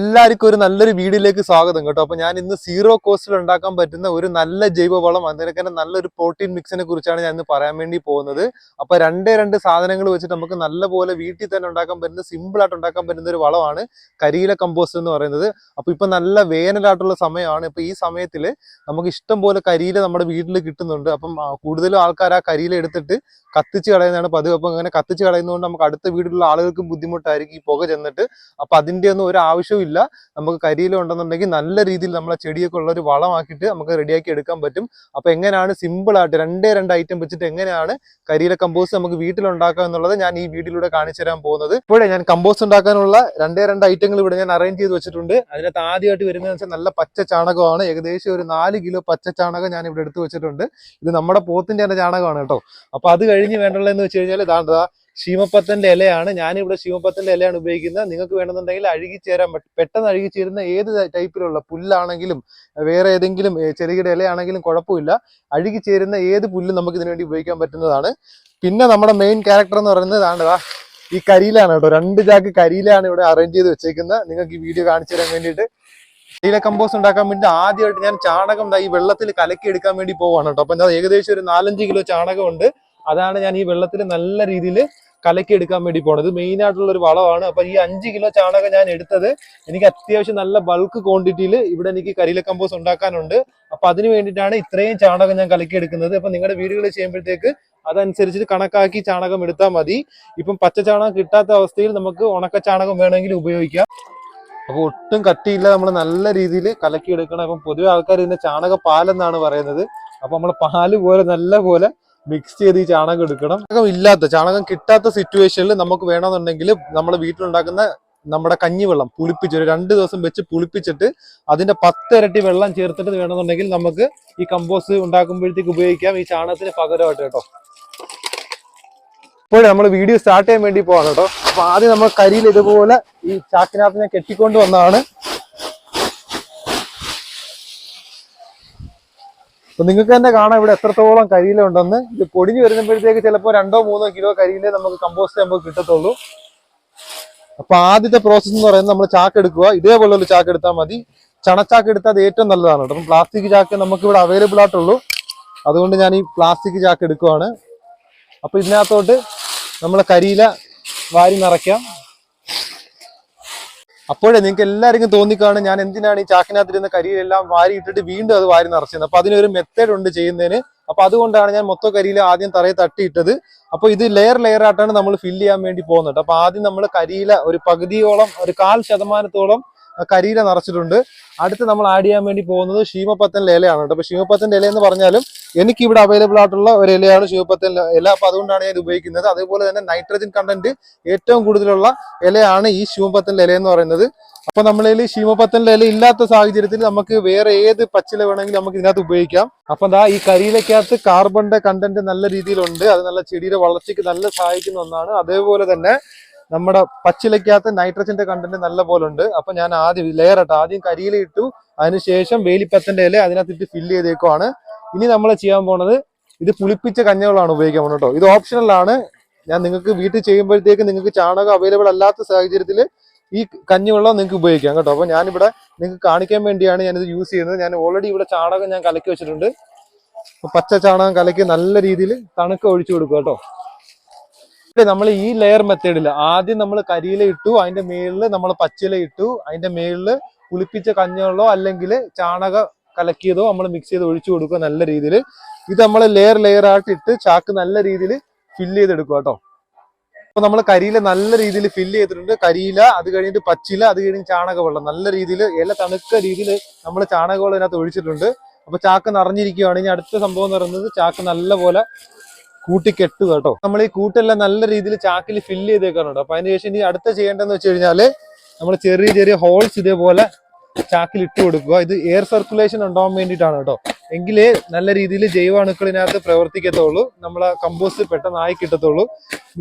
എല്ലാവർക്കും ഒരു നല്ലൊരു വീഡിയോയിലേക്ക് സ്വാഗതം കേട്ടോ. അപ്പൊ ഞാൻ ഇന്ന് സീറോ കോസ്റ്റിൽ ഉണ്ടാക്കാൻ പറ്റുന്ന ഒരു നല്ല ജൈവവളം അതിനൊക്കെ തന്നെ നല്ലൊരു പ്രോട്ടീൻ മിക്സിനെ കുറിച്ചാണ് ഞാൻ ഇന്ന് പറയാൻ വേണ്ടി പോകുന്നത്. അപ്പൊ രണ്ടേ രണ്ട് സാധനങ്ങൾ വെച്ചിട്ട് നമുക്ക് നല്ലപോലെ വീട്ടിൽ തന്നെ ഉണ്ടാക്കാൻ പറ്റുന്ന സിമ്പിൾ ആയിട്ട് ഉണ്ടാക്കാൻ പറ്റുന്ന ഒരു വളമാണ് കരിയില കമ്പോസ്റ്റ് എന്ന് പറയുന്നത്. അപ്പൊ ഇപ്പൊ നല്ല വേനലായിട്ടുള്ള സമയമാണ്. ഇപ്പൊ ഈ സമയത്തിൽ നമുക്ക് ഇഷ്ടം പോലെ കരിയില നമ്മുടെ വീട്ടിൽ കിട്ടുന്നുണ്ട്. അപ്പം കൂടുതലും ആൾക്കാർ ആ കരിയില എടുത്തിട്ട് കത്തിച്ച് കളയുന്നതാണ് പതിവ്. അപ്പൊ അങ്ങനെ കത്തിച്ച് കളയുന്നതുകൊണ്ട് നമുക്ക് അടുത്ത വീട്ടിലുള്ള ആളുകൾക്കും ബുദ്ധിമുട്ടായിരിക്കും ഈ പുക ചെന്നിട്ട്. അപ്പൊ അതിന്റെ ഒന്നും ഒരു ആവശ്യവും ഇല്ല. നമുക്ക് കരിയില ഉണ്ടെന്നുണ്ടെങ്കിൽ നല്ല രീതിയിൽ നമ്മളെ ചെടിയൊക്കെ ഉള്ള ഒരു വളമാക്കിയിട്ട് നമുക്ക് റെഡിയാക്കി എടുക്കാൻ പറ്റും. അപ്പൊ എങ്ങനെയാണ് സിമ്പിൾ ആയിട്ട് രണ്ടേ രണ്ട് ഐറ്റം വെച്ചിട്ട് എങ്ങനെയാണ് കരിയില കമ്പോസ്റ്റ് നമുക്ക് വീട്ടിലുണ്ടാക്കാം എന്നുള്ളത് ഞാൻ ഈ വീഡിയോയിലൂടെ കാണിച്ചു തരാൻ പോകുന്നത്. ഇപ്പോഴേ ഞാൻ കമ്പോസ്റ്റ് ഉണ്ടാക്കാനുള്ള രണ്ടേ രണ്ട് ഐറ്റങ്ങൾ ഇവിടെ ഞാൻ അറേഞ്ച് ചെയ്ത് വെച്ചിട്ടുണ്ട്. അതിനകത്ത് ആദ്യമായിട്ട് വരുന്നതെന്ന് വെച്ചാൽ നല്ല പച്ച ചാണകമാണ്. ഏകദേശം ഒരു നാല് കിലോ പച്ച ചാണകം ഞാൻ ഇവിടെ എടുത്ത് വെച്ചിട്ടുണ്ട്. ഇത് നമ്മുടെ പോത്തിന്റെ തന്നെ ചാണകമാണ് കേട്ടോ. അപ്പൊ അത് കഴിഞ്ഞ് വേണ്ടുള്ളതെന്ന് വെച്ച് കഴിഞ്ഞാൽ ഇതാണ്ടാ ശീമപ്പത്തന്റെ ഇലയാണ്. ഞാനിവിടെ ശീമപ്പത്തന്റെ ഇലയാണ് ഉപയോഗിക്കുന്നത്. നിങ്ങൾക്ക് വേണമെന്നുണ്ടെങ്കിൽ അഴുകിച്ചേരാൻ പറ്റും പെട്ടെന്ന് അഴുകിച്ചേരുന്ന ഏത് ടൈപ്പിലുള്ള പുല്ലാണെങ്കിലും വേറെ ഏതെങ്കിലും ചെറുകിട ഇലയാണെങ്കിലും കുഴപ്പമില്ല. അഴുകിച്ചേരുന്ന ഏത് പുല്ലും നമുക്ക് ഇതിനു വേണ്ടി ഉപയോഗിക്കാൻ പറ്റുന്നതാണ്. പിന്നെ നമ്മുടെ മെയിൻ ക്യാരക്ടർ എന്ന് പറയുന്നത് ആണ്ടതാ ഈ കരിയിലാണ് കേട്ടോ. രണ്ട് ചാക്ക് കരിയിലാണ് ഇവിടെ അറേഞ്ച് ചെയ്ത് വെച്ചേക്കുന്നത്. നിങ്ങൾക്ക് ഈ വീഡിയോ കാണിച്ചു തരാൻ വേണ്ടിയിട്ട്. കരിയില കമ്പോസ്റ്റ് ഉണ്ടാക്കാൻ വേണ്ടി ആദ്യമായിട്ട് ഞാൻ ചാണകം ഈ വെള്ളത്തിൽ കലക്കി എടുക്കാൻ വേണ്ടി പോവാണ് കേട്ടോ. അപ്പൊ ഞാൻ ഏകദേശം ഒരു നാലഞ്ച് കിലോ ചാണകം ഉണ്ട് അതാണ് ഞാൻ ഈ വെള്ളത്തിൽ നല്ല രീതിയിൽ കലക്കി എടുക്കാൻ വേണ്ടി പോണത്. മെയിൻ ആയിട്ടുള്ള ഒരു വളമാണ്. അപ്പൊ ഈ അഞ്ച് കിലോ ചാണകം ഞാൻ എടുത്തത് എനിക്ക് അത്യാവശ്യം നല്ല ബൾക്ക് ക്വാണ്ടിറ്റിയിൽ ഇവിടെ എനിക്ക് കരിയില കമ്പോസ് ഉണ്ടാക്കാനുണ്ട്. അപ്പൊ അതിന് വേണ്ടിയിട്ടാണ് ഇത്രയും ചാണകം ഞാൻ കലക്കി എടുക്കുന്നത്. അപ്പൊ നിങ്ങളുടെ വീടുകൾ ചെയ്യുമ്പോഴത്തേക്ക് അതനുസരിച്ചിട്ട് കണക്കാക്കി ചാണകം എടുത്താൽ മതി. ഇപ്പം പച്ച ചാണകം കിട്ടാത്ത അവസ്ഥയിൽ നമുക്ക് ഉണക്ക ചാണകം വേണമെങ്കിൽ ഉപയോഗിക്കാം. അപ്പോൾ ഒട്ടും കട്ടിയില്ല. നമ്മൾ നല്ല രീതിയിൽ കലക്കി എടുക്കണം. അപ്പം പൊതുവെ ആൾക്കാർ ഇതിന്റെ ചാണക പാലെന്നാണ് പറയുന്നത്. അപ്പൊ നമ്മൾ പാൽ പോലെ നല്ല പോലെ മിക്സ് ചെയ്ത് ഈ ചാണകം എടുക്കണം. ചാണകം ഇല്ലാത്ത ചാണകം കിട്ടാത്ത സിറ്റുവേഷനിൽ നമുക്ക് വേണമെന്നുണ്ടെങ്കിൽ നമ്മുടെ വീട്ടിലുണ്ടാക്കുന്ന നമ്മുടെ കഞ്ഞിവെള്ളം പുളിപ്പിച്ച് ഒരു രണ്ട് ദിവസം വെച്ച് പുളിപ്പിച്ചിട്ട് അതിന്റെ പത്തിരട്ടി വെള്ളം ചേർത്തിട്ട് വേണമെന്നുണ്ടെങ്കിൽ നമുക്ക് ഈ കമ്പോസ്റ്റ് ഉണ്ടാക്കുമ്പോഴത്തേക്ക് ഉപയോഗിക്കാം. ഈ ചാണകത്തിന് പകരമായിട്ട് കേട്ടോ. ഇപ്പോൾ നമ്മൾ വീഡിയോ സ്റ്റാർട്ട് ചെയ്യാൻ വേണ്ടി പോവാണ് കേട്ടോ. അപ്പൊ ആദ്യം നമ്മൾ കരിയിൽ ഇതുപോലെ ഈ ചാക്കിനകത്ത് ഞാൻ കെട്ടിക്കൊണ്ട് വന്നതാണ്. അപ്പൊ നിങ്ങൾക്ക് തന്നെ കാണാം ഇവിടെ എത്രത്തോളം കരിയില ഉണ്ടെന്ന് ഇത് പൊടിഞ്ഞു വരുമ്പോഴത്തേക്ക് ചിലപ്പോൾ രണ്ടോ മൂന്നോ കിലോ കരിയില നമുക്ക് കമ്പോസ്റ്റ് നമുക്ക് കിട്ടത്തുള്ളൂ. അപ്പൊ ആദ്യത്തെ പ്രോസസ്സ് എന്ന് പറയുന്നത് നമ്മൾ ചാക്ക് എടുക്കുക. ഇതേപോലെ ഒരു ചാക്ക് എടുത്താൽ മതി. ചണച്ചാക്ക് എടുത്താൽ അത് ഏറ്റവും നല്ലതാണ് കേട്ടോ. അപ്പം പ്ലാസ്റ്റിക് ചാക്ക് നമുക്ക് ഇവിടെ അവൈലബിൾ ആയിട്ടുള്ളൂ. അതുകൊണ്ട് ഞാൻ ഈ പ്ലാസ്റ്റിക് ചാക്ക് എടുക്കുവാണ്. അപ്പൊ ഇതിനകത്തോട്ട് നമ്മൾ കരിയില വാരി നിറയ്ക്കാം. അപ്പോഴേ നിങ്ങൾക്ക് എല്ലാവർക്കും തോന്നിക്കാണ് ഞാൻ എന്തിനാണ് ഈ ചാക്കിനകത്തിരുന്ന കരിയിലെല്ലാം വാരി ഇട്ടിട്ട് വീണ്ടും അത് വാരി നിറച്ചത് അപ്പൊ അതിനൊരു മെത്തേഡ് ഉണ്ട് ചെയ്യുന്നതിന്. അപ്പൊ അതുകൊണ്ടാണ് ഞാൻ മൊത്തം കരിയിൽ ആദ്യം തറയെ തട്ടിയിട്ടത്. അപ്പൊ ഇത് ലെയർ ലെയർ ആയിട്ടാണ് നമ്മൾ ഫില്ല് ചെയ്യാൻ വേണ്ടി പോകുന്നത്. അപ്പൊ ആദ്യം നമ്മൾ കരിയില ഒരു പകുതിയോളം ഒരു കാൽ ശതമാനത്തോളം കരിയില നിറച്ചിട്ടുണ്ട്. അടുത്ത് നമ്മൾ ആഡ് ചെയ്യാൻ വേണ്ടി പോകുന്നത് ഷീമപ്പത്തൻ ഇലയാണ് കേട്ടോ. അപ്പൊ ഷീമപ്പത്തൻ ഇല എന്ന് പറഞ്ഞാലും എനിക്ക് ഇവിടെ അവൈലബിൾ ആയിട്ടുള്ള ഒരു ഇലയാണ് ശിവപ്പത്തൻ ഇല. അപ്പൊ അതുകൊണ്ടാണ് ഞാൻ ഉപയോഗിക്കുന്നത്. അതേപോലെ തന്നെ നൈട്രജൻ കണ്ടന്റ് ഏറ്റവും കൂടുതലുള്ള ഇലയാണ് ഈ ശിവപ്പത്തന്റെ ഇല എന്ന് പറയുന്നത്. അപ്പൊ നമ്മളതിൽ ശിവപത്തന്റെ ഇല ഇല്ലാത്ത സാഹചര്യത്തിൽ നമുക്ക് വേറെ ഏത് പച്ചില വേണമെങ്കിലും നമുക്ക് ഇതിനകത്ത് ഉപയോഗിക്കാം. അപ്പൊ എന്താ ഈ കരിയിലക്കകത്ത് കാർബണിന്റെ കണ്ടന്റ് നല്ല രീതിയിലുണ്ട്. അത് നല്ല ചെടിയുടെ വളർച്ചയ്ക്ക് നല്ല സഹായിക്കുന്ന ഒന്നാണ്. അതേപോലെ തന്നെ നമ്മുടെ പച്ചിലയ്ക്കകത്ത് നൈട്രജന്റെ കണ്ടന്റ് നല്ല പോലെ ഉണ്ട് അപ്പൊ ഞാൻ ആദ്യം ലെയർ ആദ്യം കരിയില ഇട്ടു. അതിനുശേഷം വേലിപ്പത്തന്റെ ഇല അതിനകത്തിട്ട് ഫില്ല് ചെയ്തേക്കുവാണ്. ഇനി നമ്മൾ ചെയ്യാൻ പോണത് ഇത് പുളിപ്പിച്ച കഞ്ഞകളാണ് ഉപയോഗിക്കാൻ പോകുന്നത് കേട്ടോ. ഇത് ഓപ്ഷണലാണ് ഞാൻ നിങ്ങൾക്ക് വീട്ടിൽ ചെയ്യുമ്പോഴത്തേക്ക് നിങ്ങൾക്ക് ചാണകം അവൈലബിൾ അല്ലാത്ത സാഹചര്യത്തിൽ ഈ കഞ്ഞിവെള്ളം നിങ്ങൾക്ക് ഉപയോഗിക്കാം കേട്ടോ. അപ്പൊ ഞാനിവിടെ നിങ്ങൾക്ക് കാണിക്കാൻ വേണ്ടിയാണ് ഞാനിത് യൂസ് ചെയ്യുന്നത്. ഞാൻ ഓൾറെഡി ഇവിടെ ചാണകം ഞാൻ കലക്കി വെച്ചിട്ടുണ്ട്. പച്ച ചാണകം കലക്കി നല്ല രീതിയിൽ തണുക്ക ഒഴിച്ചു കൊടുക്കുക കേട്ടോ. നമ്മൾ ഈ ലെയർ മെത്തേഡിൽ ആദ്യം നമ്മൾ കരിയില ഇട്ടു അതിന്റെ മേളിൽ നമ്മൾ പച്ചില ഇട്ടു അതിന്റെ മേളിൽ കുളിപ്പിച്ച കഞ്ഞിവെള്ളമോ അല്ലെങ്കിൽ ചാണക കലക്കിയതോ നമ്മൾ മിക്സ് ചെയ്ത് ഒഴിച്ചു കൊടുക്കുക നല്ല രീതിയിൽ ഇത് നമ്മൾ ലെയർ ലെയർ ആയിട്ട് ഇട്ട് ചാക്ക് നല്ല രീതിയിൽ ഫില്ല് ചെയ്തെടുക്കുക കേട്ടോ. അപ്പൊ നമ്മൾ കരിയില നല്ല രീതിയിൽ ഫില്ല് ചെയ്തിട്ടുണ്ട്. കരിയില അത് കഴിഞ്ഞിട്ട് പച്ചില അത് കഴിഞ്ഞ് ചാണകവെള്ളം നല്ല രീതിയിൽ ഇല തണുക്ക രീതിയിൽ നമ്മൾ ചാണകവെള്ളം ഇതിനകത്ത് ഒഴിച്ചിട്ടുണ്ട്. അപ്പൊ ചാക്ക് നിറഞ്ഞിരിക്കുകയാണ്. ഇനി അടുത്ത സംഭവം എന്ന് പറയുന്നത് ചാക്ക് നല്ല പോലെ കൂട്ടി കെട്ടുക കേട്ടോ. നമ്മൾ ഈ കൂട്ടെല്ലാം നല്ല രീതിയിൽ ചാക്കിൽ ഫില്ല് ചെയ്തേക്കാറുണ്ട് അപ്പൊ അതിനുശേഷം ഇനി അടുത്ത ചെയ്യേണ്ടതെന്ന് വെച്ച് കഴിഞ്ഞാൽ നമ്മൾ ചെറിയ ചെറിയ ഹോൾസ് ഇതേപോലെ ചാക്കിൽ ഇട്ട് കൊടുക്കുക. ഇത് എയർ സർക്കുലേഷൻ ഉണ്ടാവാൻ വേണ്ടിയിട്ടാണ് കേട്ടോ. എങ്കിലേ നല്ല രീതിയിൽ ജൈവാണുക്കളിനകത്ത് പ്രവർത്തിക്കത്തുള്ളൂ. നമ്മളെ കമ്പോസ്റ്റ് പെട്ടെന്ന് ആയി കിട്ടത്തുള്ളൂ.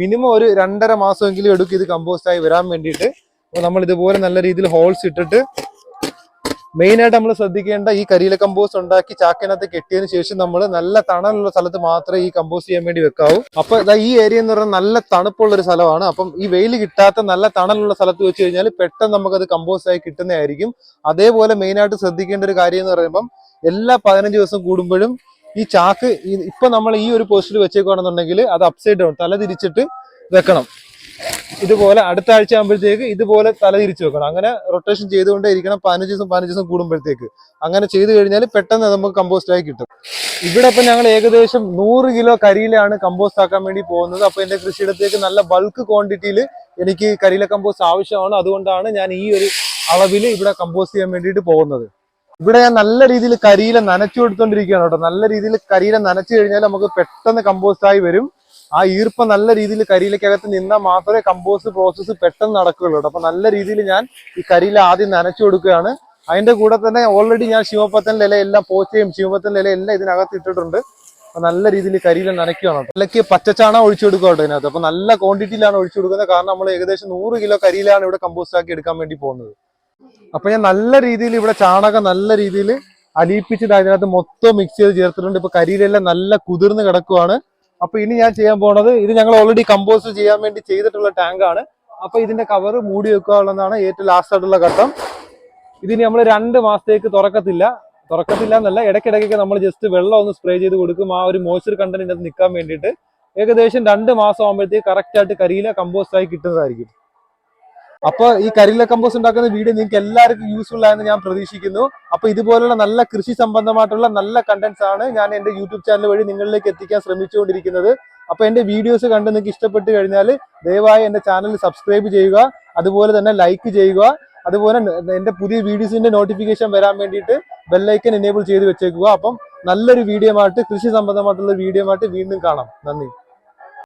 മിനിമം ഒരു രണ്ടര മാസമെങ്കിലും എടുക്കും ഇത് കമ്പോസ്റ്റ് ആയി വരാൻ വേണ്ടിയിട്ട്. അപ്പൊ നമ്മൾ ഇതുപോലെ നല്ല രീതിയിൽ ഹോൾസ് ഇട്ടിട്ട് മെയിൻ ആയിട്ട് നമ്മൾ ശ്രദ്ധിക്കേണ്ട ഈ കരിയില കമ്പോസ്റ്റ് ഉണ്ടാക്കി ചാക്കിനകത്ത് കെട്ടിയതിന് ശേഷം നമ്മൾ നല്ല തണലുള്ള സ്ഥലത്ത് മാത്രമേ ഈ കമ്പോസ്റ്റ് ചെയ്യാൻ വേണ്ടി വെക്കാവൂ. അപ്പൊ ഈ ഏരിയ എന്ന് പറഞ്ഞാൽ നല്ല തണുപ്പുള്ള ഒരു സ്ഥലമാണ്. അപ്പം ഈ വെയിൽ കിട്ടാത്ത നല്ല തണലുള്ള സ്ഥലത്ത് വെച്ച് കഴിഞ്ഞാൽ പെട്ടെന്ന് നമുക്കത് കമ്പോസ്റ്റ് ആയി കിട്ടുന്നതായിരിക്കും. അതേപോലെ മെയിൻ ആയിട്ട് ശ്രദ്ധിക്കേണ്ട ഒരു കാര്യം എന്ന് പറയുമ്പം എല്ലാ പതിനഞ്ച് ദിവസം കൂടുമ്പോഴും ഈ ചാക്ക് ഇപ്പൊ നമ്മൾ ഈ ഒരു പോസ്റ്റിൽ വെച്ചേക്കുകയാണെന്നുണ്ടെങ്കിൽ അത് അപ്സൈഡ് ഡൗൺ തല തിരിച്ചിട്ട് വെക്കണം. ഇതുപോലെ അടുത്ത ആഴ്ച ആകുമ്പോഴത്തേക്ക് ഇതുപോലെ തല തിരിച്ചു വെക്കണം. അങ്ങനെ റൊട്ടേഷൻ ചെയ്തുകൊണ്ടേ ഇരിക്കണം. പതിനഞ്ച് ദിവസം പതിനഞ്ച് ദിവസം കൂടുമ്പോഴത്തേക്ക്. അങ്ങനെ ചെയ്തു കഴിഞ്ഞാൽ പെട്ടെന്ന് നമുക്ക് കമ്പോസ്റ്റ് ആയി കിട്ടും. ഇവിടെ ഇപ്പം ഞങ്ങൾ ഏകദേശം നൂറ് കിലോ കരിയിലാണ് കമ്പോസ്റ്റ് ആക്കാൻ വേണ്ടി പോകുന്നത്. അപ്പൊ എന്റെ കൃഷിയിടത്തേക്ക് നല്ല ബൾക്ക് ക്വാണ്ടിറ്റിയിൽ എനിക്ക് കരിയില കമ്പോസ്റ്റ് ആവശ്യമാണ്. അതുകൊണ്ടാണ് ഞാൻ ഈ ഒരു അളവിൽ ഇവിടെ കമ്പോസ്റ്റ് ചെയ്യാൻ വേണ്ടിയിട്ട് പോകുന്നത്. ഇവിടെ ഞാൻ നല്ല രീതിയിൽ കരിയില നനച്ചു കൊടുത്തോണ്ടിരിക്കുകയാണ് കേട്ടോ. നല്ല രീതിയിൽ കരിയില നനച്ചു കഴിഞ്ഞാൽ നമുക്ക് പെട്ടെന്ന് കമ്പോസ്റ്റ് ആയി വരും. ആ ഈർപ്പം നല്ല രീതിയിൽ കരിയിലേക്കകത്ത് നിന്നാൽ മാത്രമേ കമ്പോസ്റ്റ് പ്രോസസ്സ് പെട്ടെന്ന് നടക്കുകയുള്ളൂ അപ്പൊ നല്ല രീതിയിൽ ഞാൻ ഈ കരിയിൽ ആദ്യം നനച്ചു കൊടുക്കുകയാണ്. അതിന്റെ കൂടെ തന്നെ ഓൾറെഡി ഞാൻ ശിവപത്തന്റെ ഇല എല്ലാം പോച്ചയും ശിവപത്തന്റെ ഇല എല്ലാം ഇതിനകത്ത് ഇട്ടിട്ടുണ്ട്. അപ്പൊ നല്ല രീതിയിൽ കരിയിൽ നനയ്ക്കുകയാണ് കേട്ടോ. ഇലക്ക് പച്ചച്ചാണകം ഒഴിച്ചു കൊടുക്കുക കേട്ടോ ഇതിനകത്ത്. അപ്പൊ നല്ല ക്വാണ്ടിറ്റിയിലാണ് ഒഴിച്ചു കൊടുക്കുന്നത്. കാരണം നമ്മൾ ഏകദേശം നൂറ് കിലോ കരിയിലാണ് ഇവിടെ കമ്പോസ്റ്റ് ആക്കി എടുക്കാൻ വേണ്ടി പോകുന്നത്. അപ്പൊ ഞാൻ നല്ല രീതിയിൽ ഇവിടെ ചാണകം നല്ല രീതിയിൽ അലിയിപ്പിച്ചിട്ട് അതിനകത്ത് മൊത്തം മിക്സ് ചെയ്ത് ചേർത്തിട്ടുണ്ട്. ഇപ്പൊ കരിയിലെല്ലാം നല്ല കുതിർന്ന് കിടക്കുവാണ്. അപ്പൊ ഇനി ഞാൻ ചെയ്യാൻ പോണത് ഇത് ഞങ്ങൾ ഓൾറെഡി കമ്പോസ് ചെയ്യാൻ വേണ്ടി ചെയ്തിട്ടുള്ള ടാങ്ക് ആണ്. അപ്പൊ ഇതിന്റെ കവർ മൂടി വെക്കുക എന്നുള്ളതാണ് ഏറ്റവും ലാസ്റ്റ് ആയിട്ടുള്ള ഘട്ടം. ഇതിന് നമ്മൾ രണ്ട് മാസത്തേക്ക് തുറക്കത്തില്ല. തുറക്കത്തില്ല എന്നല്ല ഇടയ്ക്കിടയ്ക്കൊക്കെ നമ്മൾ ജസ്റ്റ് വെള്ളം ഒന്ന് സ്പ്രേ ചെയ്ത് കൊടുക്കും. ആ ഒരു മോയ്സ്ചർ കണ്ടന്റ് നിൽക്കാൻ വേണ്ടിയിട്ട്. ഏകദേശം രണ്ട് മാസം ആകുമ്പോഴത്തേക്ക് കറക്റ്റ് ആയിട്ട് കരിയില കമ്പോസ്റ്റ് ആയി കിട്ടുന്നതായിരിക്കും. അപ്പൊ ഈ കരിയില കമ്പോസ് ഉണ്ടാക്കുന്ന വീഡിയോ നിങ്ങൾക്ക് എല്ലാവർക്കും യൂസ്ഫുൾ ആയെന്ന് ഞാൻ പ്രതീക്ഷിക്കുന്നു. അപ്പൊ ഇതുപോലുള്ള നല്ല കൃഷി സംബന്ധമായിട്ടുള്ള നല്ല കണ്ടന്റ്സ് ആണ് ഞാൻ എന്റെ യൂട്യൂബ് ചാനൽ വഴി നിങ്ങളിലേക്ക് എത്തിക്കാൻ ശ്രമിച്ചുകൊണ്ടിരിക്കുന്നത്. അപ്പൊ എന്റെ വീഡിയോസ് കണ്ട് നിങ്ങൾക്ക് ഇഷ്ടപ്പെട്ട് കഴിഞ്ഞാൽ ദയവായി എന്റെ ചാനൽ സബ്സ്ക്രൈബ് ചെയ്യുക. അതുപോലെ തന്നെ ലൈക്ക് ചെയ്യുക. അതുപോലെ എന്റെ പുതിയ വീഡിയോസിന്റെ നോട്ടിഫിക്കേഷൻ വരാൻ വേണ്ടിയിട്ട് ബെല്ലൈക്കൻ എനേബിൾ ചെയ്ത് വെച്ചേക്കുക. അപ്പം നല്ലൊരു വീഡിയോ ആയിട്ട് കൃഷി സംബന്ധമായിട്ടുള്ള വീഡിയോ ആയിട്ട് വീണ്ടും കാണാം. നന്ദി.